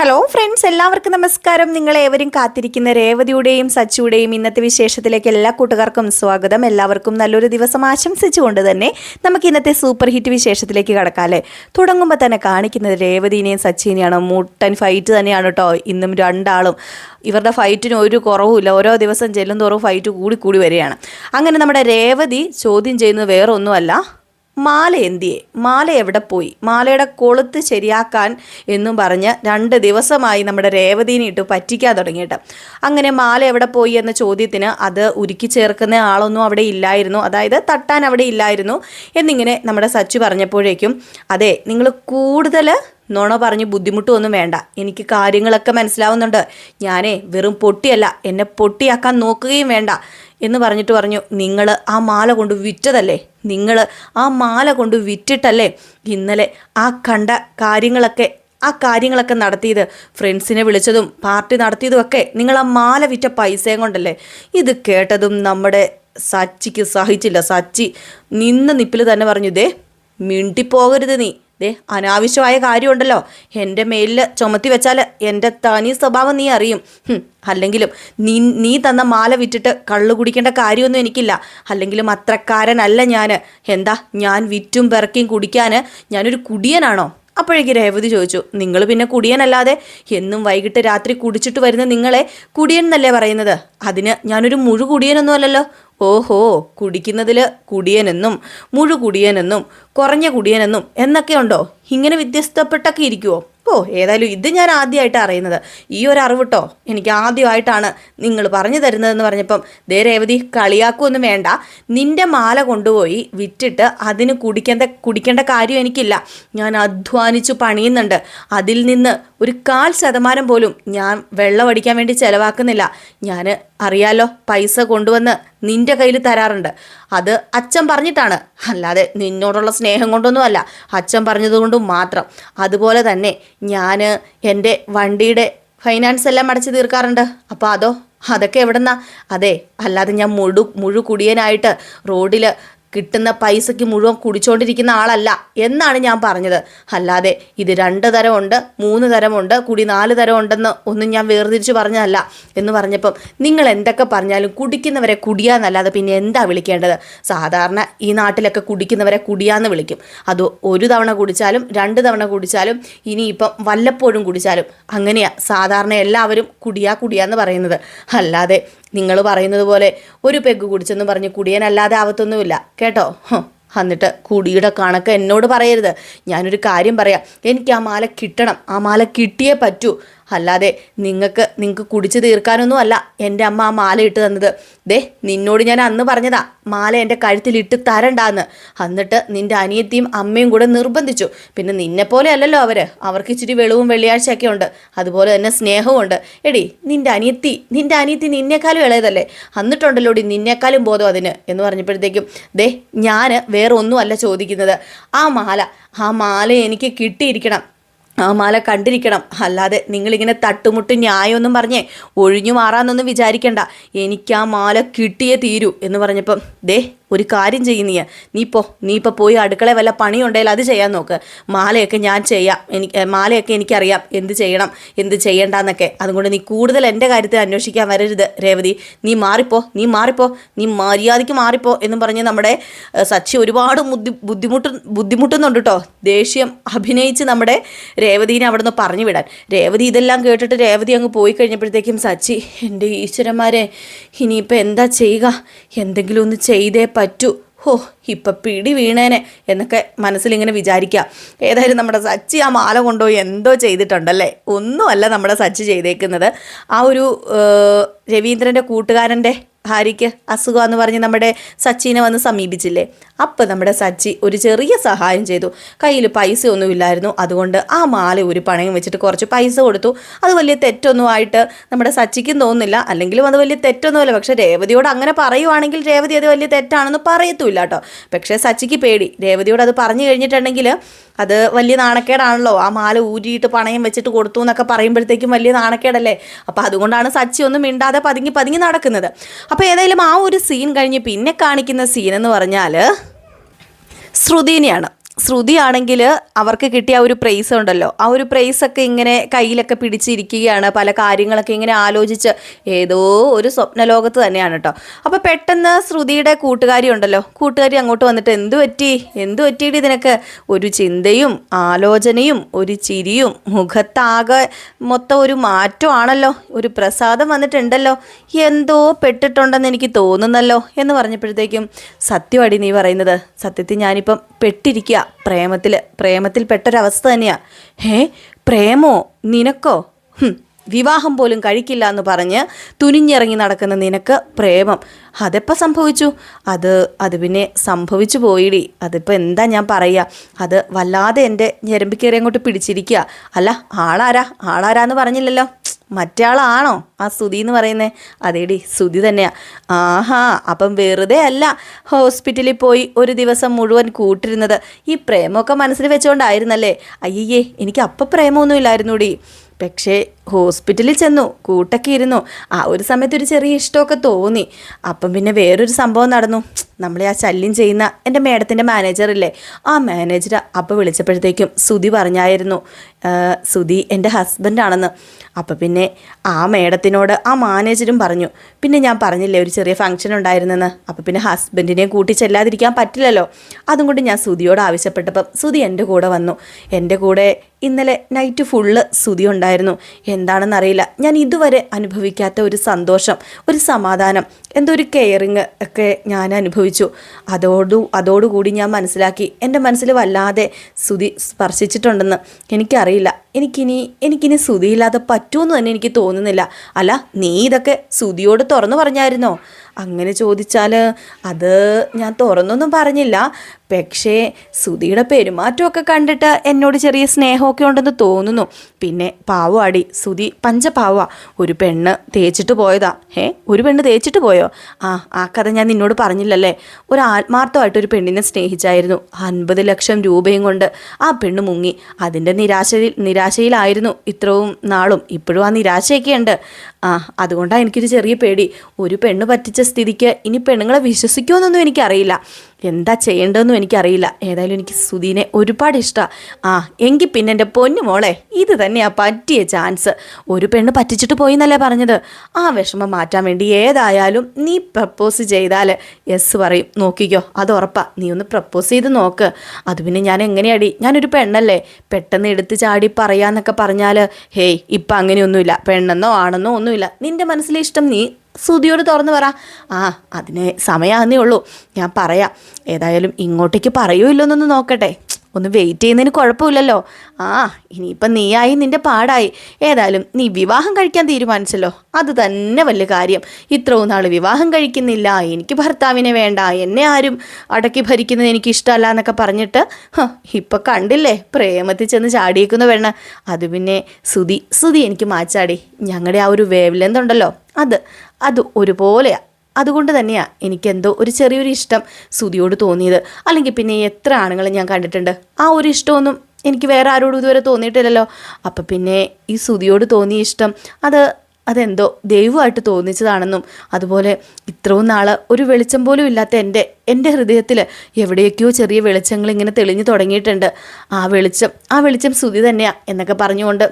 Hello friends എല്ലാവർക്കും നമസ്കാരം. നിങ്ങൾ ഏവരും കാത്തിരിക്കുന്ന രേവതിയുടെയും സച്ചുടെയും ഇന്നത്തെ വിശേഷത്തിലേക്ക് എല്ലാ കൂട്ടുകാർക്കും സ്വാഗതം. എല്ലാവർക്കും നല്ലൊരു ദിവസം ആശംസിച്ചുകൊണ്ട് തന്നെ നമുക്ക് ഇന്നത്തെ സൂപ്പർ ഹിറ്റ് വിശേഷത്തിലേക്ക് കടക്കാം അല്ലേ? തുടങ്ങുമ്പോൾ തന്നെ കാണിക്കുന്നത് രേവതിനെയും സച്ചിനെയാണ്. മുട്ടൻ ഫൈറ്റ് തന്നെയാണ് കേട്ടോ ഇന്നും രണ്ടാളും ഇവരുടെ ഫൈറ്റിന് ഒരു കുറവുമില്ല. ഓരോ ദിവസം ചെല്ലും തോറും ഫൈറ്റ് കൂടി കൂടി വരികയാണ്. അങ്ങനെ നമ്മുടെ രേവതി ചോദ്യം ചെയ്യുന്നത് വേറെ ഒന്നുമല്ല മാല എന്തിയെ? മാല എവിടെ പോയി? മാലയുടെ കൊളുത്ത് ശരിയാക്കാൻ എന്നും പറഞ്ഞ് രണ്ട് ദിവസമായി നമ്മുടെ രേവതീനെ ഇട്ട് പറ്റിക്കാൻ തുടങ്ങിയിട്ട് അങ്ങനെ മാല എവിടെ പോയി എന്ന ചോദ്യത്തിന് അത് ഉരുക്കി ചേർക്കുന്ന ആളൊന്നും അവിടെ ഇല്ലായിരുന്നു. അതായത് തട്ടാൻ അവിടെ ഇല്ലായിരുന്നു എന്നിങ്ങനെ നമ്മുടെ സച്ചു പറഞ്ഞപ്പോഴേക്കും അതെ നിങ്ങൾ കൂടുതൽ നുണ പറഞ്ഞ് ബുദ്ധിമുട്ടൊന്നും വേണ്ട. എനിക്ക് കാര്യങ്ങളൊക്കെ മനസ്സിലാവുന്നുണ്ട്. ഞാനേ വെറും പൊട്ടിയല്ല. എന്നെ പൊട്ടിയാക്കാൻ നോക്കുകയും വേണ്ട. എന്ന് പറഞ്ഞിട്ട് പറഞ്ഞു നിങ്ങൾ ആ മാല കൊണ്ട് വിറ്റതല്ലേ? നിങ്ങൾ ആ മാല കൊണ്ട് വിറ്റിട്ടല്ലേ ഇന്നലെ ആ കണ്ട കാര്യങ്ങളൊക്കെ ആ കാര്യങ്ങളൊക്കെ നടത്തിയത്? ഫ്രണ്ട്സിനെ വിളിച്ചതും പാർട്ടി നടത്തിയതുമൊക്കെ നിങ്ങൾ ആ മാല വിറ്റ പൈസയും കൊണ്ടല്ലേ? ഇത് കേട്ടതും നമ്മുടെ സച്ചിക്ക് സഹിച്ചില്ല. സച്ചി നിന്ന നിപ്പിൽ തന്നെ പറഞ്ഞു ദേ മിണ്ടിപ്പോകരുത് നീ. ദേ അനാവശ്യമായ കാര്യമുണ്ടല്ലോ. എന്റെ മേലിൽ ചുമത്തി വെച്ചാൽ എന്റെ തനി സ്വഭാവം നീ അറിയും. അല്ലെങ്കിലും നീ നീ തന്ന മാല വിറ്റിട്ട് കള്ളു കുടിക്കേണ്ട കാര്യമൊന്നും എനിക്കില്ല. അല്ലെങ്കിലും അത്രക്കാരനല്ല ഞാൻ. എന്താ ഞാൻ വിറ്റും പിറക്കിയും കുടിക്കാൻ ഞാനൊരു കുടിയനാണോ? അപ്പോഴേക്ക് രേവതി ചോദിച്ചു നിങ്ങൾ പിന്നെ കുടിയനല്ലാതെ എന്നും വൈകിട്ട് രാത്രി കുടിച്ചിട്ട് വരുന്ന നിങ്ങളെ കുടിയൻ എന്നല്ലേ പറയുന്നത്? അതിന് ഞാനൊരു മുഴു കുടിയനൊന്നും അല്ലല്ലോ ഓഹോ കുടിക്കുന്നതിൽ കുടിയനെന്നും മുഴു കുടിയനെന്നും കുറഞ്ഞ കുടിയനെന്നും എന്നൊക്കെയുണ്ടോ ഇങ്ങനെ വ്യത്യസ്തപ്പെട്ടൊക്കെ ഇരിക്കുമോ ഓ ഏതായാലും ഇത് ഞാൻ ആദ്യമായിട്ട് അറിയുന്നത്. ഈ ഒരു അറിവ് കേട്ടോ എനിക്ക് ആദ്യമായിട്ടാണ് നിങ്ങൾ പറഞ്ഞു തരുന്നതെന്ന് പറഞ്ഞപ്പം. ദേ രേവതി കളിയാക്കുമൊന്നും വേണ്ട. നിന്റെ മാല കൊണ്ടുപോയി വിറ്റിട്ട് അതിന് കുടിക്കേണ്ട കുടിക്കേണ്ട കാര്യം എനിക്കില്ല. ഞാൻ അധ്വാനിച്ചു പണിയുന്നുണ്ട്. അതിൽ നിന്ന് ഒരു കാൽ ശതമാനം പോലും ഞാൻ വെള്ളമടിക്കാൻ വേണ്ടി ചിലവാക്കുന്നില്ല. ഞാൻ അറിയാലോ പൈസ കൊണ്ടുവന്ന് നിന്റെ കയ്യിൽ തരാറുണ്ട്. അത് അച്ഛൻ പറഞ്ഞിട്ടാണ്. അല്ലാതെ നിന്നോടുള്ള സ്നേഹം കൊണ്ടൊന്നുമല്ല. അച്ഛൻ പറഞ്ഞതുകൊണ്ടും മാത്രം. അതുപോലെ തന്നെ ഞാൻ എന്റെ വണ്ടിയുടെ ഫൈനാൻസ് എല്ലാം അടച്ചു തീർക്കാറുണ്ട്. അപ്പോൾ അതോ അതൊക്കെ എവിടെന്നാ? അതെ അല്ലാതെ ഞാൻ മുഴു മുഴു കുടിയനായിട്ട് റോഡിൽ കിട്ടുന്ന പൈസയ്ക്ക് മുഴുവൻ കുടിച്ചുകൊണ്ടിരിക്കുന്ന ആളല്ല എന്നാണ് ഞാൻ പറഞ്ഞത്. അല്ലാതെ ഇത് രണ്ട് തരമുണ്ട് മൂന്ന് തരമുണ്ട് കൂടി നാല് തരമുണ്ടെന്ന് ഒന്നും ഞാൻ വേർതിരിച്ച് പറഞ്ഞതല്ല എന്ന് പറഞ്ഞപ്പം നിങ്ങൾ എന്തൊക്കെ പറഞ്ഞാലും കുടിക്കുന്നവരെ കുടിയാന്നല്ലാതെ പിന്നെ എന്താ വിളിക്കേണ്ടത്? സാധാരണ ഈ നാട്ടിലൊക്കെ കുടിക്കുന്നവരെ കുടിയാന്ന് വിളിക്കും. അത് ഒരു തവണ കുടിച്ചാലും രണ്ട് തവണ കുടിച്ചാലും ഇനിയിപ്പം വല്ലപ്പോഴും കുടിച്ചാലും. അങ്ങനെയാ സാധാരണ എല്ലാവരും കുടിയാ കുടിയാന്ന് പറയുന്നത്. അല്ലാതെ നിങ്ങൾ പറയുന്നത് പോലെ ഒരു പെഗ് കുടിച്ചെന്ന് പറഞ്ഞ് കുടിയനല്ലാതെ ആവത്തൊന്നുമില്ല. കേട്ടോ. എന്നിട്ട് കുടിയുടെ കണക്ക് എന്നോട് പറയരുത്. ഞാനൊരു കാര്യം പറയാം. എനിക്ക് ആ മാല കിട്ടണം. ആ മാല കിട്ടിയേ പറ്റൂ. അല്ലാതെ നിങ്ങൾക്ക് നിങ്ങൾക്ക് കുടിച്ചു തീർക്കാനൊന്നും അല്ല എന്റെ അമ്മ ആ മാല ഇട്ട് തന്നത്. ദേ നിന്നോട് ഞാൻ അന്ന് പറഞ്ഞതാ മാല എന്റെ കഴുത്തിൽ ഇട്ട് തരണ്ടാന്ന്. എന്നിട്ട് നിന്റെ അനിയത്തിയും അമ്മയും കൂടെ നിർബന്ധിച്ചു. പിന്നെ നിന്നെ പോലെ അല്ലല്ലോ അവർ അവർക്ക് ഇച്ചിരി വെളിവും വെള്ളിയാഴ്ചയൊക്കെ ഉണ്ട്. അതുപോലെ തന്നെ സ്നേഹമുണ്ട് എടി നിന്റെ അനിയത്തി നിന്റെ അനിയത്തി നിന്നേക്കാളും ഇളയതല്ലേ? എന്നിട്ടുണ്ടല്ലോ ഡി നിന്നേക്കാളും ബോധം അതിന് എന്ന് പറഞ്ഞപ്പോഴത്തേക്കും ദേ ഞാൻ വേറെ ഒന്നുമല്ല ചോദിക്കുന്നത്. ആ മാല ആ മാല എനിക്ക് കിട്ടിയിരിക്കണം. ആ മാല കണ്ടിരിക്കണം. അല്ലാതെ നിങ്ങളിങ്ങനെ തട്ടുമുട്ട് ന്യായമൊന്നും പറഞ്ഞേ ഒഴിഞ്ഞു മാറാന്നൊന്നും വിചാരിക്കണ്ട. എനിക്ക് ആ മാല കിട്ടിയേ തീരൂ എന്ന് പറഞ്ഞപ്പം ദേ ഒരു കാര്യം ചെയ്യും നീ പോ നീ ഇപ്പോൾ പോയി അടുക്കള വല്ല പണിയുണ്ടെങ്കിൽ അത് ചെയ്യാൻ നോക്ക്. മാലയൊക്കെ ഞാൻ ചെയ്യാം. എനിക്ക് മാലയൊക്കെ എനിക്കറിയാം. എന്ത് ചെയ്യണം എന്ത് ചെയ്യണ്ടെന്നൊക്കെ. അതുകൊണ്ട് നീ കൂടുതൽ എന്റെ കാര്യത്തിൽ അന്വേഷിക്കാൻ വരരുത് രേവതി. നീ മാറിപ്പോ നീ മാറിപ്പോ നീ മര്യാദയ്ക്ക് മാറിപ്പോ എന്ന് പറഞ്ഞ് നമ്മുടെ സച്ചി ഒരുപാട് ബുദ്ധി ബുദ്ധിമുട്ട് ബുദ്ധിമുട്ടുന്നുണ്ട് കേട്ടോ ദേഷ്യം അഭിനയിച്ച് നമ്മുടെ രേവതീനെ അവിടെ നിന്ന് പറഞ്ഞു വിടാൻ. രേവതി ഇതെല്ലാം കേട്ടിട്ട് രേവതി അങ്ങ് പോയി കഴിഞ്ഞപ്പോഴത്തേക്കും സച്ചി എന്റെ ഈശ്വരന്മാരെ ഇനിയിപ്പോൾ എന്താ ചെയ്യുക? എന്തെങ്കിലും ഒന്ന് ചെയ്തേ പറ്റൂ. ഹോ ഇപ്പം പിടി വീണേനെ എന്നൊക്കെ മനസ്സിലിങ്ങനെ വിചാരിക്കുക. ഏതായാലും നമ്മുടെ സച്ചി ആ മാല കൊണ്ടുപോയി എന്തോ ചെയ്തിട്ടുണ്ടല്ലേ? ഒന്നുമല്ല നമ്മുടെ സച്ചി ചെയ്തേക്കുന്നത്. ആ ഒരു രവീന്ദ്രന്റെ കൂട്ടുകാരന്റെ ഭാര്യയ്ക്ക് അസുഖമെന്ന് പറഞ്ഞ് നമ്മുടെ സച്ചിനെ വന്ന് സമീപിച്ചില്ലേ? അപ്പം നമ്മുടെ സച്ചി ഒരു ചെറിയ സഹായം ചെയ്തു. കയ്യിൽ പൈസ ഒന്നുമില്ലായിരുന്നു അതുകൊണ്ട് ആ മാല ഒരു പണയം വെച്ചിട്ട് കുറച്ച് പൈസ കൊടുത്തു. അത് വലിയ തെറ്റൊന്നും ആയിട്ട് നമ്മുടെ സച്ചിക്കും തോന്നുന്നില്ല. അല്ലെങ്കിലും അത് വലിയ തെറ്റൊന്നുമല്ല. പക്ഷേ രേവതിയോട് അങ്ങനെ പറയുവാണെങ്കിൽ രേവതി അത് വലിയ തെറ്റാണെന്ന് പറയത്തുമില്ല കേട്ടോ. പക്ഷേ സച്ചിക്ക് പേടി. രേവതിയോട് അത് പറഞ്ഞു കഴിഞ്ഞിട്ടുണ്ടെങ്കിൽ അത് വലിയ നാണക്കേടാണല്ലോ. ആ മാല ഊരിയിട്ട് പണയം വെച്ചിട്ട് കൊടുത്തു എന്നൊക്കെ പറയുമ്പോഴത്തേക്കും വലിയ നാണക്കേടല്ലേ? അപ്പോൾ അതുകൊണ്ടാണ് സച്ചി ഒന്നും മിണ്ടാതെ പതുങ്ങി പതുങ്ങി നടക്കുന്നത്. അപ്പോൾ ഏതായാലും ആ ഒരു സീൻ കഴിഞ്ഞ് പിന്നെ കാണിക്കുന്ന സീൻ എന്ന് പറഞ്ഞാൽ ശ്രുതിനെയാണ്. ശ്രുതിയാണെങ്കിൽ അവർക്ക് കിട്ടിയ ആ ഒരു പ്രൈസ് ഉണ്ടല്ലോ. ആ ഒരു പ്രൈസൊക്കെ ഇങ്ങനെ കയ്യിലൊക്കെ പിടിച്ചിരിക്കുകയാണ്. പല കാര്യങ്ങളൊക്കെ ഇങ്ങനെ ആലോചിച്ച് ഏതോ ഒരു സ്വപ്നലോകത്ത് തന്നെയാണ് കേട്ടോ അപ്പോൾ പെട്ടെന്ന് ശ്രുതിയുടെ കൂട്ടുകാരി ഉണ്ടല്ലോ. കൂട്ടുകാരി അങ്ങോട്ട് വന്നിട്ട് എന്തു പറ്റി? എന്തു പറ്റിയിട്ട് ഇതിനൊക്കെ ഒരു ചിന്തയും ആലോചനയും ഒരു ചിരിയും മുഖത്താകെ മൊത്തം ഒരു മാറ്റമാണല്ലോ ഒരു പ്രസാദം വന്നിട്ടുണ്ടല്ലോ. എന്തോ പെട്ടിട്ടുണ്ടെന്ന് എനിക്ക് തോന്നുന്നല്ലോ എന്ന് പറഞ്ഞപ്പോഴത്തേക്കും സത്യമാടി നീ പറയുന്നത്. സത്യത്തിൽ ഞാനിപ്പം പെട്ടിരിക്കുക. പ്രേമത്തിൽ പ്രേമത്തിൽ പെട്ടൊരവസ്ഥ തന്നെയാണ് ഹേ പ്രേമോ? നിനക്കോ? വിവാഹം പോലും കഴിക്കില്ല എന്ന് പറഞ്ഞ് തുനിഞ്ഞിറങ്ങി നടക്കുന്ന നിനക്ക് പ്രേമം. അതെപ്പോൾ സംഭവിച്ചു? അത് അത് പിന്നെ സംഭവിച്ചു പോയിടി. അതിപ്പോൾ എന്താ ഞാൻ പറയുക അത് വല്ലാതെ എന്റെ ഞെരമ്പിക്കേറി അങ്ങോട്ട് പിടിച്ചിരിക്കുക അല്ല ആളാരാ? ആളാരാന്ന് പറഞ്ഞില്ലല്ലോ. മറ്റേ ആളാണോ ആ സ്തുതി എന്ന് പറയുന്നത് അതേടി സ്തുതി തന്നെയാ. ആഹാ അപ്പം വെറുതെ അല്ല ഹോസ്പിറ്റലിൽ പോയി ഒരു ദിവസം മുഴുവൻ കൂട്ടിരുന്നത്. ഈ പ്രേമമൊക്കെ മനസ്സിൽ വെച്ചുകൊണ്ടായിരുന്നല്ലേ അയ്യേ എനിക്ക് അപ്പം പ്രേമമൊന്നും ഇല്ലായിരുന്നുടി. പക്ഷേ ഹോസ്പിറ്റലിൽ ചെന്നു കൂട്ടൊക്കെ ഇരുന്നു. ആ ഒരു സമയത്ത് ഒരു ചെറിയ ഇഷ്ടമൊക്കെ തോന്നി. അപ്പം പിന്നെ വേറൊരു സംഭവം നടന്നു. നമ്മളെ ആ ശല്യം ചെയ്യുന്ന എന്റെ മേഡത്തിന്റെ മാനേജറില്ലേ? ആ മാനേജർ അപ്പോൾ വിളിച്ചപ്പോഴത്തേക്കും സുധി പറഞ്ഞായിരുന്നു. സുതി എന്റെ ഹസ്ബൻഡാണെന്ന്. അപ്പം പിന്നെ ആ മേഡത്തിനോട് ആ മാനേജരും പറഞ്ഞു പിന്നെ ഞാൻ പറഞ്ഞില്ലേ ഒരു ചെറിയ ഫംഗ്ഷൻ ഉണ്ടായിരുന്നെന്ന്? അപ്പം പിന്നെ ഹസ്ബൻഡിനെ കൂട്ടി ചെല്ലാതിരിക്കാൻ പറ്റില്ലല്ലോ. അതും കൊണ്ട് ഞാൻ സുധിയോട് ആവശ്യപ്പെട്ടപ്പം സുധി എന്റെ കൂടെ വന്നു. എന്റെ കൂടെ ഇന്നലെ നൈറ്റ് ഫുള്ള് സ്തുതി ഉണ്ടായിരുന്നു. എന്താണെന്നറിയില്ല. ഞാൻ ഇതുവരെ അനുഭവിക്കാത്ത ഒരു സന്തോഷം ഒരു സമാധാനം. എന്തോ ഒരു കെയറിങ് ഒക്കെ ഞാൻ അനുഭവിച്ചു. അതോടു അതോടുകൂടി ഞാൻ മനസ്സിലാക്കി. എന്റെ മനസ്സിൽ വല്ലാതെ സുതി സ്പർശിച്ചിട്ടുണ്ടെന്ന് എനിക്കറിയില്ല. എനിക്കിനി എനിക്കിനി ഇല്ലാതെ പറ്റുമെന്ന് തന്നെ എനിക്ക് തോന്നുന്നില്ല. അല്ല നീ ഇതൊക്കെ സ്തുതിയോട് തുറന്നു പറഞ്ഞായിരുന്നോ? അങ്ങനെ ചോദിച്ചാൽ അത് ഞാൻ തുറന്നൊന്നും പറഞ്ഞില്ല. പക്ഷേ സുധിയുടെ പെരുമാറ്റമൊക്കെ കണ്ടിട്ട് എന്നോട് ചെറിയ സ്നേഹമൊക്കെ ഉണ്ടെന്ന് തോന്നുന്നു. പിന്നെ പാവാടി സുധി പഞ്ചപാവ. ഒരു പെണ്ണ് തേച്ചിട്ട് പോയതാ. ഏ ഒരു പെണ്ണ് തേച്ചിട്ട് പോയോ? ആ ആ കഥ ഞാൻ നിന്നോട് പറഞ്ഞില്ലല്ലേ? ഒരു ആത്മാർത്ഥമായിട്ട് ഒരു പെണ്ണിനെ സ്നേഹിച്ചായിരുന്നു. അൻപത് ലക്ഷം രൂപയും കൊണ്ട് ആ പെണ്ണ് മുങ്ങി. അതിന്റെ നിരാശയിൽ നിരാശയിലായിരുന്നു ഇത്രയും നാളും. ഇപ്പോഴും ആ നിരാശയൊക്കെ ഉണ്ട് ആ അതുകൊണ്ടാണ് എനിക്കൊരു ചെറിയ പേടി. ഒരു പെണ്ണ് പറ്റിച്ച സ്ഥിതിക്ക് ഇനി പെണ്ണുങ്ങളെ വിശ്വസിക്കുമെന്നൊന്നും എനിക്കറിയില്ല. എന്താ ചെയ്യേണ്ടതെന്നും എനിക്കറിയില്ല. ഏതായാലും എനിക്ക് സുധീനെ ഒരുപാട് ഇഷ്ടമാണ് ആ എങ്കിൽ പിന്നെ എന്റെ പൊന്നു മോളെ ഇത് തന്നെയാണ് പറ്റിയ ചാൻസ്. ഒരു പെണ്ണ് പറ്റിച്ചിട്ട് പോയി എന്നല്ലേ പറഞ്ഞത്. ആ വിഷമം മാറ്റാൻ വേണ്ടി ഏതായാലും നീ പ്രപ്പോസ് ചെയ്താൽ യെസ് പറയും. നോക്കിക്കോ അത് ഉറപ്പാ. നീ ഒന്ന് പ്രപ്പോസ് ചെയ്ത് നോക്ക്. അത് പിന്നെ ഞാൻ എങ്ങനെയാടി? ഞാനൊരു പെണ്ണല്ലേ. പെട്ടെന്ന് എടുത്ത് ചാടി പറയാന്നൊക്കെ പറഞ്ഞാൽ ഹേയ് ഇപ്പം അങ്ങനെയൊന്നുമില്ല. പെണ്ണെന്നോ ആണെന്നോ ഒന്നുമില്ല. നിന്റെ മനസ്സിലെ ഇഷ്ടം നീ സുതിയോട് തുറന്നു പറ. ആ അതിന് സമയമാകുന്നേ ഉള്ളൂ. ഞാൻ പറയാം. ഏതായാലും ഇങ്ങോട്ടേക്ക് പറയൂ ഇല്ലോന്നൊന്ന് നോക്കട്ടെ. ഒന്ന് വെയിറ്റ് ചെയ്യുന്നതിന് കുഴപ്പമില്ലല്ലോ. ആ ഇനിയിപ്പം നീയായി നിന്റെ പാടായി. ഏതായാലും നീ വിവാഹം കഴിക്കാൻ തീരുമാനിച്ചല്ലോ. അത് തന്നെ വലിയ കാര്യം. ഇത്രയും നാൾ വിവാഹം കഴിക്കുന്നില്ല. എനിക്ക് ഭർത്താവിനെ വേണ്ട. എന്നെ ആരും അടക്കി ഭരിക്കുന്നത് എനിക്ക് ഇഷ്ടമല്ല എന്നൊക്കെ പറഞ്ഞിട്ട് ഇപ്പം കണ്ടില്ലേ? പ്രേമത്തിൽ ചെന്ന് ചാടിയേക്കുന്ന പെണ്ണ് അത് പിന്നെ സുതി സുതി എനിക്ക് മാച്ചാടി. ഞങ്ങളുടെ ആ ഒരു വേവ് ലെന്ത് അത് അത് ഒരുപോലെയാ. അതുകൊണ്ട് തന്നെയാണ് എനിക്കെന്തോ ഒരു ചെറിയൊരു ഇഷ്ടം സുതിയോട് തോന്നിയത്. അല്ലെങ്കിൽ പിന്നെ എത്ര ആണുങ്ങളെ ഞാൻ കണ്ടിട്ടുണ്ട്. ആ ഒരു ഇഷ്ടമൊന്നും എനിക്ക് വേറെ ആരോടും ഇതുവരെ തോന്നിയിട്ടില്ലല്ലോ. അപ്പം പിന്നെ ഈ സുതിയോട് തോന്നിയ ഇഷ്ടം അത് അതെന്തോ ദൈവമായിട്ട് തോന്നിച്ചതാണെന്നും അതുപോലെ ഇത്രയും നാൾ ഒരു വെളിച്ചം പോലും ഇല്ലാത്ത എന്റെ എന്റെ ഹൃദയത്തിൽ എവിടെയൊക്കെയോ ചെറിയ വെളിച്ചങ്ങൾ ഇങ്ങനെ തെളിഞ്ഞു തുടങ്ങിയിട്ടുണ്ട്. ആ വെളിച്ചം ആ വെളിച്ചം സുതി തന്നെയാണ് എന്നൊക്കെ പറഞ്ഞുകൊണ്ട്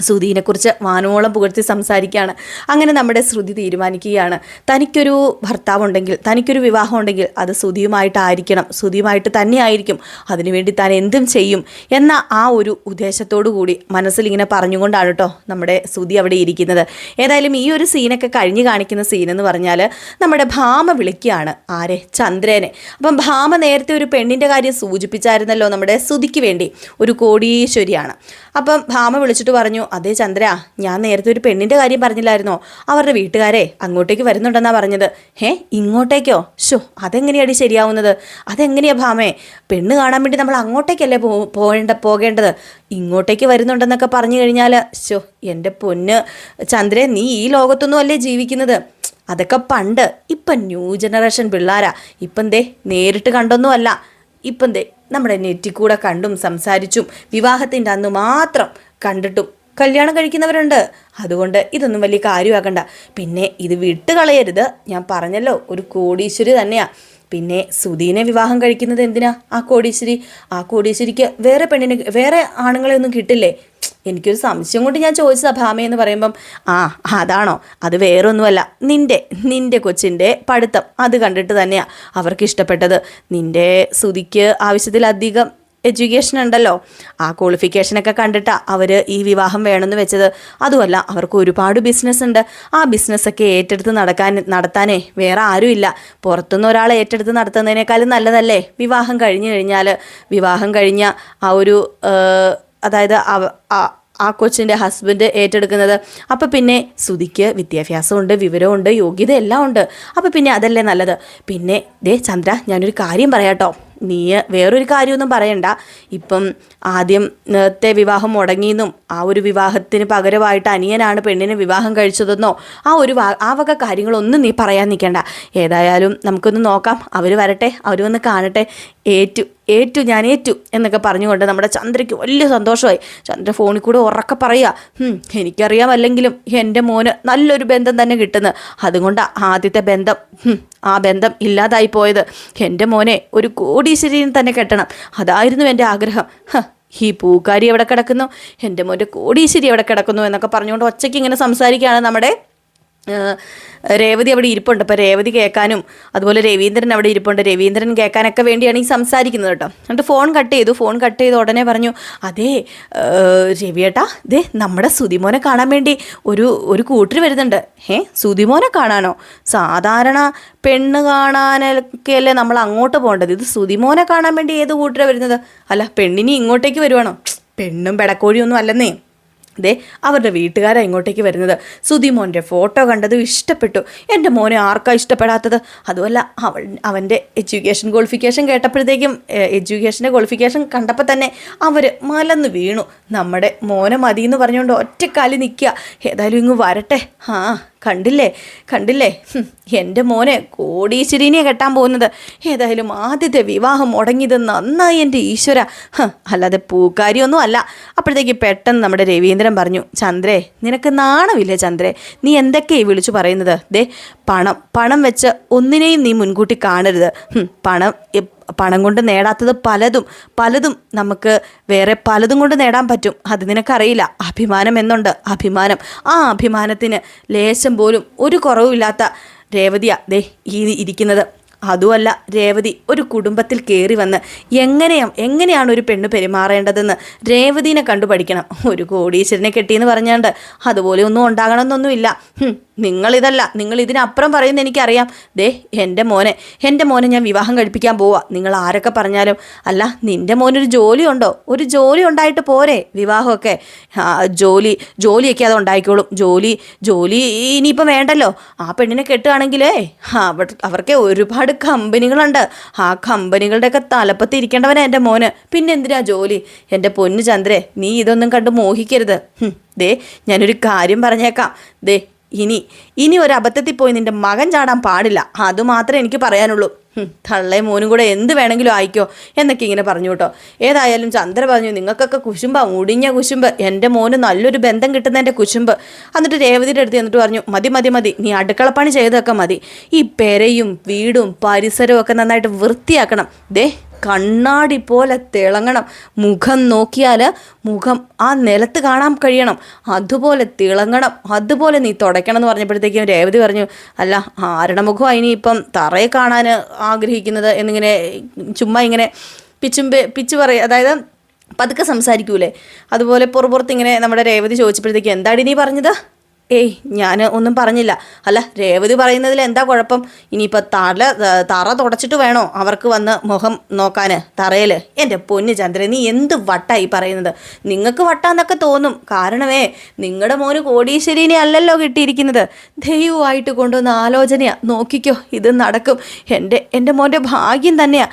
ശ്രുതിനെക്കുറിച്ച് വാനോളം പുകഴ്ത്തി സംസാരിക്കുകയാണ്. അങ്ങനെ നമ്മുടെ ശ്രുതി തീരുമാനിക്കുകയാണ്. തനിക്കൊരു ഭർത്താവുണ്ടെങ്കിൽ തനിക്കൊരു വിവാഹം ഉണ്ടെങ്കിൽ അത് ശ്രുതിയുമായിട്ടായിരിക്കണം. ശ്രുതിയുമായിട്ട് തന്നെയായിരിക്കും. അതിനുവേണ്ടി താൻ എന്തും ചെയ്യും എന്ന ആ ഒരു ഉദ്ദേശത്തോടു കൂടി മനസ്സിൽ ഇങ്ങനെ പറഞ്ഞുകൊണ്ടാണ് കേട്ടോ നമ്മുടെ ശ്രുതി അവിടെ ഇരിക്കുന്നത്. ഏതായാലും ഈ ഒരു സീനൊക്കെ കഴിഞ്ഞു കാണിക്കുന്ന സീൻ എന്ന് പറഞ്ഞാൽ നമ്മുടെ ഭാമ വിളിക്കുകയാണ്. ആരെ? ചന്ദ്രനെ. അപ്പം ഭാമ നേരത്തെ ഒരു പെണ്ണിന്റെ കാര്യം സൂചിപ്പിച്ചായിരുന്നല്ലോ നമ്മുടെ ശ്രുതിക്ക് വേണ്ടി. ഒരു കോടീശ്വരിയാണ്. അപ്പം ഭാമ വിളിച്ചിട്ട് പറഞ്ഞു അതേ ചന്ദ്ര ഞാൻ നേരത്തെ ഒരു പെണ്ണിന്റെ കാര്യം പറഞ്ഞില്ലായിരുന്നോ? അവരുടെ വീട്ടുകാരെ അങ്ങോട്ടേക്ക് വരുന്നുണ്ടെന്നാണ് പറഞ്ഞത്. ഏ ഇങ്ങോട്ടേക്കോ? ഷോ അതെങ്ങനെയാടി ശരിയാവുന്നത്? അതെങ്ങനെയാ ഭാമേ? പെണ്ണ് കാണാൻ വേണ്ടി നമ്മൾ അങ്ങോട്ടേക്കല്ലേ പോകേണ്ട പോകേണ്ടത്? ഇങ്ങോട്ടേക്ക് വരുന്നുണ്ടെന്നൊക്കെ പറഞ്ഞു കഴിഞ്ഞാൽ ഷോ എന്റെ പൊന്ന് ചന്ദ്രൻ നീ ഈ ലോകത്തൊന്നും അല്ലേ ജീവിക്കുന്നത്? അതൊക്കെ പണ്ട് ഇപ്പം ന്യൂ ജനറേഷൻ പിള്ളേരാ. ഇപ്പം ദേ നേരിട്ട് കണ്ടൊന്നുമല്ല. ഇപ്പം ദേ നമ്മുടെ നെറ്റിൽ കൂടെ കണ്ടും സംസാരിച്ചും വിവാഹത്തിന്റെ അന്ന് മാത്രം കണ്ടിട്ടും കല്യാണം കഴിക്കുന്നവരുണ്ട്. അതുകൊണ്ട് ഇതൊന്നും വലിയ കാര്യമാക്കണ്ട. പിന്നെ ഇത് വിട്ട് കളയരുത്. ഞാൻ പറഞ്ഞല്ലോ ഒരു കോടീശ്വരി തന്നെയാണ് പിന്നെ സുധീനെ വിവാഹം കഴിക്കുന്നത് എന്തിനാ? ആ കോടീശ്വരി? ആ കോടീശ്വരിക്ക് വേറെ പെണ്ണിനെ വേറെ ആണുങ്ങളെ ഒന്നും കിട്ടില്ലേ? എനിക്കൊരു സംശയം കൊണ്ട് ഞാൻ ചോദിച്ചതാ ഭാമയെന്ന് പറയുമ്പം ആ അതാണോ? അത് വേറൊന്നുമല്ല. നിന്റെ നിന്റെ കൊച്ചിന്റെ പഠിത്തം അത് കണ്ടിട്ട് തന്നെയാണ് അവർക്ക് ഇഷ്ടപ്പെട്ടത്. നിന്റെ സുതിക്ക് ആവശ്യത്തിലധികം എഡ്യൂക്കേഷൻ ഉണ്ടല്ലോ. ആ ക്വാളിഫിക്കേഷനൊക്കെ കണ്ടിട്ടാണ് അവർ ഈ വിവാഹം വേണമെന്ന് വെച്ചത്. അതുമല്ല അവർക്ക് ഒരുപാട് ബിസിനസ് ഉണ്ട്. ആ ബിസിനസ്സൊക്കെ ഏറ്റെടുത്ത് നടക്കാൻ നടത്താനേ വേറെ ആരുമില്ല പുറത്തുനിന്ന് ഒരാൾ ഏറ്റെടുത്ത് നടത്തുന്നതിനേക്കാളും നല്ലതല്ലേ? വിവാഹം കഴിഞ്ഞു കഴിഞ്ഞാൽ വിവാഹം കഴിഞ്ഞ ആ ഒരു അതായത് ആ- കൊച്ചിന്റെ ഹസ്ബൻഡ് ഏറ്റെടുക്കുന്നത്. അപ്പോൾ പിന്നെ സുതിക്ക് വിദ്യാഭ്യാസമുണ്ട് വിവരമുണ്ട് യോഗ്യത എല്ലാം ഉണ്ട്. അപ്പോൾ പിന്നെ അതല്ലേ നല്ലത്. പിന്നെ ദേ ചന്ദ്ര ഞാനൊരു കാര്യം പറയാട്ടോ. നീ വേറൊരു കാര്യമൊന്നും പറയണ്ട. ഇപ്പം ആദ്യം നേരത്തെ വിവാഹം മുടങ്ങിയെന്നും ആ ഒരു വിവാഹത്തിന് പകരമായിട്ട് അനിയനാണ് പെണ്ണിനെ വിവാഹം കഴിച്ചതെന്നോ ആ ഒരു ആ വക കാര്യങ്ങളൊന്നും നീ പറയാൻ നിൽക്കണ്ട. ഏതായാലും നമുക്കൊന്ന് നോക്കാം. അവർ വരട്ടെ അവർ വന്ന് കാണട്ടെ. ഏറ്റു ഏറ്റു ഞാൻ ഏറ്റു എന്നൊക്കെ പറഞ്ഞുകൊണ്ട് നമ്മുടെ ചന്ദ്രയ്ക്ക് വലിയ സന്തോഷമായി. ചന്ദ്ര ഫോണിൽ കൂടെ ഉറക്കെ പറയുക എനിക്കറിയാം എനിക്കറിയാമല്ലെങ്കിലും എന്റെ മോന് നല്ലൊരു ബന്ധം തന്നെ കിട്ടുന്നു. അതുകൊണ്ട് ആദ്യത്തെ ബന്ധം ആ ബന്ധം ഇല്ലാതായി പോയത്. എന്റെ മോനെ ഒരു കോടീശ്വരിനെ തന്നെ കെട്ടണം. അതായിരുന്നു എന്റെ ആഗ്രഹം. ഈ പൂക്കാരി എവിടെ കിടക്കുന്നു? എന്റെ മോന്റെ കോടീശ്വരി എവിടെ കിടക്കുന്നു? എന്നൊക്കെ പറഞ്ഞുകൊണ്ട് ഒച്ചയ്ക്ക് ഇങ്ങനെ സംസാരിക്കുകയാണ് നമ്മുടെ രേവതി അവിടെ ഇരിപ്പുണ്ട്. അപ്പോൾ രേവതി കേൾക്കാനും അതുപോലെ രവീന്ദ്രൻ അവിടെ ഇരിപ്പുണ്ട്. രവീന്ദ്രൻ കേൾക്കാനൊക്കെ വേണ്ടിയാണ് ഈ സംസാരിക്കുന്നത് കേട്ടോ. എന്നിട്ട് ഫോൺ കട്ട് ചെയ്തു. ഫോൺ കട്ട് ചെയ്ത് ഉടനെ പറഞ്ഞു അതേ രവിയേട്ടാ ദേ നമ്മുടെ സുതിമോനെ കാണാൻ വേണ്ടി ഒരു ഒരു കൂട്ടർ വരുന്നുണ്ട്. ഏ സുതിമോനെ കാണാനോ? സാധാരണ പെണ്ണ് കാണാനൊക്കെയല്ലേ നമ്മൾ അങ്ങോട്ട് പോകേണ്ടത്? ഇത് സുതിമോനെ കാണാൻ വേണ്ടി ഏത് കൂട്ടരാണ് വരുന്നത്? അല്ല പെണ്ണിനി ഇങ്ങോട്ടേക്ക് വരുവാണോ? പെണ്ണും പെടക്കോഴിയൊന്നും അല്ലെന്നേ. ദേ അവരുടെ വീട്ടുകാരാ ഇങ്ങോട്ടേക്ക് വരുന്നത്. സുധിമോന്റെ ഫോട്ടോ കണ്ടത് ഇഷ്ടപ്പെട്ടു. എന്റെ മോനെ ആർക്കാ ഇഷ്ടപ്പെടാത്തത്? അതുമല്ല അവൾ അവന്റെ എഡ്യൂക്കേഷൻ ക്വാളിഫിക്കേഷൻ കേട്ടപ്പോഴത്തേക്കും എഡ്യൂക്കേഷന്റെ ക്വാളിഫിക്കേഷൻ കണ്ടപ്പോൾ തന്നെ അവർ മലന്ന് വീണു. നമ്മുടെ മോനെ മതി എന്ന് പറഞ്ഞുകൊണ്ട് ഒറ്റക്കാലി നിൽക്കുക ഏതായാലും ഇങ്ങ് വരട്ടെ. ആ. കണ്ടില്ലേ? കണ്ടില്ലേ? എന്റെ മോനെ കോടീശ്വരീനെ കെട്ടാൻ പോകുന്നത്. ഏതായാലും ആദ്യത്തെ വിവാഹം മുടങ്ങിയത് നന്നായി എന്റെ ഈശ്വര. അല്ലാതെ പൂക്കാരിയൊന്നും അല്ല. അപ്പോഴത്തേക്ക് പെട്ടെന്ന് നമ്മുടെ രവീന്ദ്രൻ പറഞ്ഞു ചന്ദ്രേ നിനക്ക് നാണമില്ലേ ചന്ദ്രേ? നീ എന്തൊക്കെയായി വിളിച്ചു പറയുന്നത്? ദേ പണം പണം വെച്ച് ഒന്നിനെയും നീ മുൻകൂട്ടി കാണരുത്. പണം പണം കൊണ്ട് നേടാത്തത് പലതും പലതും നമുക്ക് വേറെ പലതും കൊണ്ട് നേടാൻ പറ്റും. അത് നിനക്കറിയില്ല. അഭിമാനം എന്നുണ്ട്. അഭിമാനം. ആ അഭിമാനത്തിന് ലേശം പോലും ഒരു കുറവുമില്ലാത്ത രേവതിയാ ദേ ഈ ഇരിക്കുന്നത്. അതുമല്ല രേവതി ഒരു കുടുംബത്തിൽ കയറി വന്ന് എങ്ങനെയാ എങ്ങനെയാണ് ഒരു പെണ്ണ് പെരുമാറേണ്ടതെന്ന് രേവതിനെ കണ്ടു പഠിക്കണം. ഒരു കോടീശ്വരനെ കെട്ടിയെന്ന് പറഞ്ഞാണ്ട് അതുപോലെ ഒന്നും ഉണ്ടാകണമെന്നൊന്നുമില്ല. നിങ്ങളിതല്ല നിങ്ങൾ ഇതിനപ്പുറം പറയുന്ന എനിക്കറിയാം. ദേ എന്റെ മോനെ എന്റെ മോനെ ഞാൻ വിവാഹം കഴിപ്പിക്കാൻ പോവാ. നിങ്ങൾ ആരൊക്കെ പറഞ്ഞാലും അല്ല നിന്റെ മോനൊരു ജോലി ഉണ്ടോ ഒരു ജോലി ഉണ്ടായിട്ട് പോരെ വിവാഹമൊക്കെ. ജോലി ജോലിയൊക്കെ അത് ഉണ്ടായിക്കോളും. ജോലി ജോലി ഇനിയിപ്പം വേണ്ടല്ലോ. ആ പെണ്ണിനെ കെട്ടുകയാണെങ്കിലേ അവർ അവർക്ക് ഒരുപാട് കമ്പനികളുണ്ട്. ആ കമ്പനികളുടെയൊക്കെ തലപ്പത്ത് ഇരിക്കേണ്ടവനാ എന്റെ മോന്. പിന്നെ എന്തിനാ ജോലി? എന്റെ പൊന്നു ചന്ദ്രേ നീ ഇതൊന്നും കണ്ട് മോഹിക്കരുത്. ദേ ഞാനൊരു കാര്യം പറഞ്ഞേക്കാം. ദേ ഇനി ഇനി ഒരു അബദ്ധത്തിൽ പോയി നിന്റെ മകൻ ചാടാൻ പാടില്ല. അതുമാത്രമേ എനിക്ക് പറയാനുള്ളൂ. തള്ളേ മോനും കൂടെ എന്ത് വേണമെങ്കിലും ആയിക്കോ എന്നൊക്കെ ഇങ്ങനെ പറഞ്ഞു കേട്ടോ. ഏതായാലും ചന്ദ്ര പറഞ്ഞു നിങ്ങൾക്കൊക്കെ കുശുമ്പ മുടിഞ്ഞ കുശുമ്പ്. എന്റെ മോന് നല്ലൊരു ബന്ധം കിട്ടുന്നതിന്റെ കുശുമ്പ്. എന്നിട്ട് രേവതിയുടെ അടുത്ത് എന്നിട്ട് പറഞ്ഞു മതി മതി മതി. നീ അടുക്കളപ്പണി ചെയ്തൊക്കെ മതി. ഈ പെരയും വീടും പരിസരവും ഒക്കെ നന്നായിട്ട് വൃത്തിയാക്കണം. ദേ കണ്ണാടി പോലെ തിളങ്ങണം. മുഖം നോക്കിയാൽ മുഖം ആ നിലത്ത് കാണാൻ കഴിയണം. അതുപോലെ തിളങ്ങണം. അതുപോലെ നീ തുടയ്ക്കണം എന്ന് പറഞ്ഞപ്പോഴത്തേക്കും രേവതി പറഞ്ഞു അല്ല ആരുടെ മുഖമാണ് ഇനിയിപ്പം തറയെ കാണാൻ ആഗ്രഹിക്കുന്നത് എന്നിങ്ങനെ ചുമ്മാ ഇങ്ങനെ പിച്ചും പിച്ചു പിച്ച് പറയും അതായത് പതുക്കെ സംസാരിക്കൂലേ. അതുപോലെ പുറപ്പുറത്ത് ഇങ്ങനെ നമ്മുടെ രേവതി ചോദിച്ചപ്പോഴത്തേക്കും എന്താടി നീ പറഞ്ഞത്? ഏയ് ഞാൻ ഒന്നും പറഞ്ഞില്ല. അല്ല രേവതി പറയുന്നതിൽ എന്താ കുഴപ്പം? ഇനിയിപ്പോൾ തല തറ തുടച്ചിട്ട് വേണോ അവർക്ക് വന്ന് മുഖം നോക്കാൻ തറയിൽ എന്റെ പൊന്ന് ചന്ദ്രൻ നീ എന്ത് വട്ടായി പറയുന്നത്? നിങ്ങൾക്ക് വട്ടാന്നൊക്കെ തോന്നും. കാരണമേ നിങ്ങളുടെ മോന് കോടീശ്വരീനെ അല്ലല്ലോ കിട്ടിയിരിക്കുന്നത്. ദൈവമായിട്ട് കൊണ്ടുവന്ന ആലോചനയാ. നോക്കിക്കോ ഇത് നടക്കും. എന്റെ എന്റെ മോന്റെ ഭാഗ്യം തന്നെയാണ്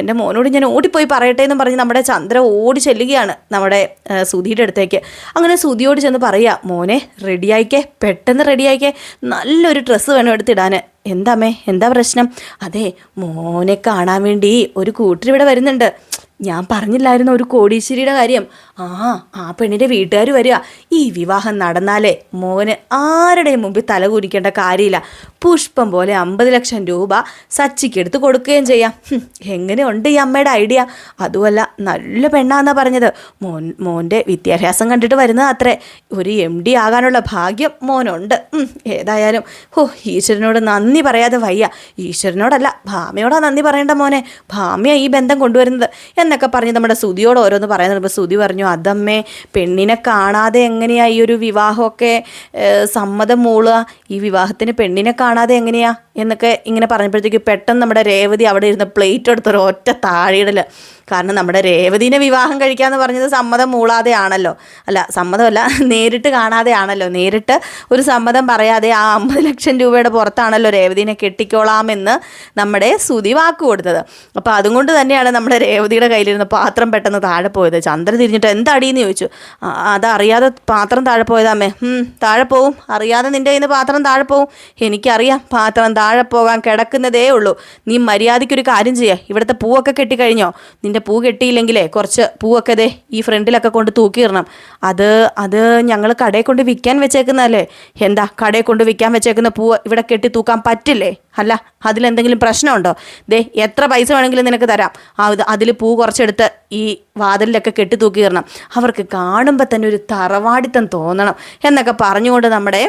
എന്റെ മോനോട് ഞാൻ ഓടിപ്പോയി പറയട്ടെ എന്ന് പറഞ്ഞ് നമ്മുടെ ചന്ദ്ര ഓടി ചെല്ലുകയാണ് നമ്മുടെ സുധിയുടെ അടുത്തേക്ക്. അങ്ങനെ സുധിയോട് ചെന്ന് പറയുക മോനെ റെഡിയായിക്കേ പെട്ടെന്ന് റെഡിയായിക്കേ നല്ലൊരു ഡ്രസ്സ് വേണം എടുത്തിടാൻ എന്താമേ എന്താ പ്രശ്നം? അതെ മോനെ കാണാൻ വേണ്ടി ഒരു കൂട്ടർ ഇവിടെ വരുന്നുണ്ട്. ഞാൻ പറഞ്ഞില്ലായിരുന്നു ഒരു കോടീശ്വരിയുടെ കാര്യം? ആ ആ പെണ്ണിന്റെ വീട്ടുകാർ വരിക. ഈ വിവാഹം നടന്നാലേ മോന് ആരുടെയും മുമ്പിൽ തല കുനിക്കേണ്ട കാര്യമില്ല. പുഷ്പം പോലെ അമ്പത് ലക്ഷം രൂപ സച്ചിക്ക് എടുത്ത് കൊടുക്കുകയും ചെയ്യാം. എങ്ങനെയുണ്ട് ഈ അമ്മയുടെ ഐഡിയ? അതുമല്ല നല്ല പെണ്ണാന്നാ പറഞ്ഞത്. മോൻ മോന്റെ വിദ്യാഭ്യാസം കണ്ടിട്ട് വരുന്നത് അത്രേ. ഒരു എം ഡി ആകാനുള്ള ഭാഗ്യം മോനുണ്ട്. ഏതായാലും. ഹോ ഈശ്വരനോട് നന്ദി പറയാതെ വയ്യ. ഈശ്വരനോടല്ല ഭാമയോടാ നന്ദി പറയേണ്ട മോനെ. ഭാമയാണ് ഈ ബന്ധം കൊണ്ടുവരുന്നത്. എന്നൊക്കെ പറഞ്ഞ് നമ്മുടെ സുതിയോട് ഓരോന്ന് പറയുന്നത്. സുതി പറഞ്ഞു അതമ്മേ പെണ്ണിനെ കാണാതെ എങ്ങനെയാ ഈ ഒരു വിവാഹമൊക്കെ സമ്മതം മൂളുക? ഈ വിവാഹത്തിന് പെണ്ണിനെ കാണാതെ എങ്ങനെയാ? എന്നൊക്കെ ഇങ്ങനെ പറഞ്ഞപ്പോഴത്തേക്ക് പെട്ടെന്ന് നമ്മുടെ രേവതി അവിടെ ഇരുന്ന് പ്ലേറ്റ് എടുത്തൊരു ഒറ്റ താഴെയിടൽ കാരണം നമ്മുടെ രേവതിനെ വിവാഹം കഴിക്കാന്ന് പറഞ്ഞത് സമ്മതം മൂളാതെയാണല്ലോ. അല്ല സമ്മതമല്ല നേരിട്ട് കാണാതെയാണല്ലോ. നേരിട്ട് ഒരു സമ്മതം പറയാതെ ആ അമ്പത് ലക്ഷം രൂപയുടെ പുറത്താണല്ലോ രേവതിനെ കെട്ടിക്കോളാമെന്ന് നമ്മുടെ സുതി വാക്ക് കൊടുത്തത്. അപ്പോൾ അതുകൊണ്ട് തന്നെയാണ് നമ്മുടെ രേവതിയുടെ കയ്യിലിരുന്ന പാത്രം പെട്ടെന്ന് താഴെ പോയത്. ചന്ദ്രൻ തിരിഞ്ഞിട്ട് എന്താടീന്ന് ചോദിച്ചു? "ആ, അതറിയാതെ പാത്രം താഴെ പോയതാമേ "ഉം, താഴെ പോവും. അറിയാതെ നിന്റെ കയ്യിൽ നിന്ന് പാത്രം താഴെ പോവും. എനിക്കറിയാം പാത്രം താഴെ പോകാൻ കിടക്കുന്നതേ ഉള്ളൂ. നീ മര്യാദയ്ക്കൊരു കാര്യം ചെയ്യുക ഇവിടുത്തെ പൂവൊക്കെ കെട്ടിക്കഴിഞ്ഞോ? നിന്റെ പൂ കെട്ടിയില്ലെങ്കിലേ കുറച്ച് പൂവൊക്കെ ദേ ഈ ഫ്രണ്ടിലൊക്കെ കൊണ്ട് തൂക്കിയിടണം അത് അത് ഞങ്ങൾ കടയിൽ കൊണ്ട് വിൽക്കാൻ വെച്ചേക്കുന്നതല്ലേ? എന്താ കടയിൽ കൊണ്ട് വിൽക്കാൻ വെച്ചേക്കുന്ന പൂവ് ഇവിടെ കെട്ടി തൂക്കാൻ പറ്റില്ലേ? അല്ല അതിലെന്തെങ്കിലും പ്രശ്നമുണ്ടോ? ദേ എത്ര പൈസ വേണമെങ്കിലും നിനക്ക് തരാം. അത് അതിൽ പൂ കുറച്ചെടുത്ത് ഈ വാതിലിലൊക്കെ കെട്ടി തൂക്കിയിടണം അവർക്ക് കാണുമ്പോൾ തന്നെ ഒരു തറവാടിത്തം തോന്നണം എന്നൊക്കെ പറഞ്ഞുകൊണ്ട് നമ്മുടെ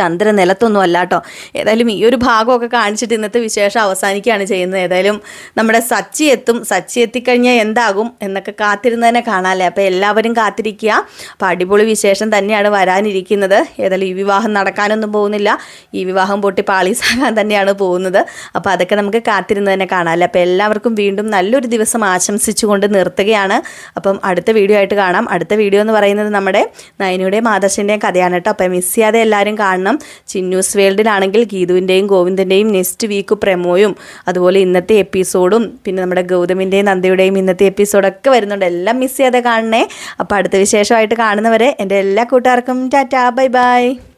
ചന്ദ്രൻ നിലത്തൊന്നും അല്ല കേട്ടോ. ഏതായാലും ഈ ഒരു ഭാഗമൊക്കെ കാണിച്ചിട്ട് ഇന്നത്തെ വിശേഷം അവസാനിക്കുകയാണ് ചെയ്യുന്നത്. ഏതായാലും നമ്മുടെ സച്ചി എത്തും. സച്ചി എത്തിക്കഴിഞ്ഞാൽ എന്താകും എന്നൊക്കെ കാത്തിരുന്നതിനെ കാണാമല്ലേ അപ്പോൾ എല്ലാവരും കാത്തിരിക്കുക. അപ്പോൾ അടിപൊളി വിശേഷം തന്നെയാണ് വരാനിരിക്കുന്നത്. ഏതായാലും ഈ വിവാഹം നടക്കാനൊന്നും പോകുന്നില്ല. ഈ വിവാഹം പൊട്ടി പാളീസാകാൻ തന്നെയാണ് പോകുന്നത്. അപ്പോൾ അതൊക്കെ നമുക്ക് കാത്തിരുന്നതിനെ കാണാമല്ലേ അപ്പോൾ എല്ലാവർക്കും വീണ്ടും നല്ലൊരു ദിവസം ആശംസിച്ചുകൊണ്ട് നിർത്തുകയാണ്. അപ്പം അടുത്ത വീഡിയോ ആയിട്ട് കാണാം. അടുത്ത വീഡിയോ എന്ന് പറയുന്നത് നമ്മുടെ നയനയുടെയും ആദർശിന്റെയും കഥയാണ് കേട്ടോ. അപ്പോൾ മിസ് ചെയ്യാതെ എല്ലാവരും കാണണം ചിന്നൂസ് വേൾഡിലാണെങ്കിൽ ഗീതുവിന്റെയും ഗോവിന്ദന്റെയും നെക്സ്റ്റ് വീക്ക് പ്രമോയും അതുപോലെ ഇന്നത്തെ എപ്പിസോഡും പിന്നെ നമ്മുടെ ഗൗതമിന്റെയും നന്ദയുടെയും ഇന്നത്തെ എപ്പിസോഡൊക്കെ വരുന്നുണ്ട്. എല്ലാം മിസ് ചെയ്യാതെ കാണണേ. അപ്പോൾ അടുത്ത വിശേഷമായിട്ട് കാണുന്നവരെ എന്റെ എല്ലാ കൂട്ടുകാർക്കും ടാറ്റാ. Bye bye.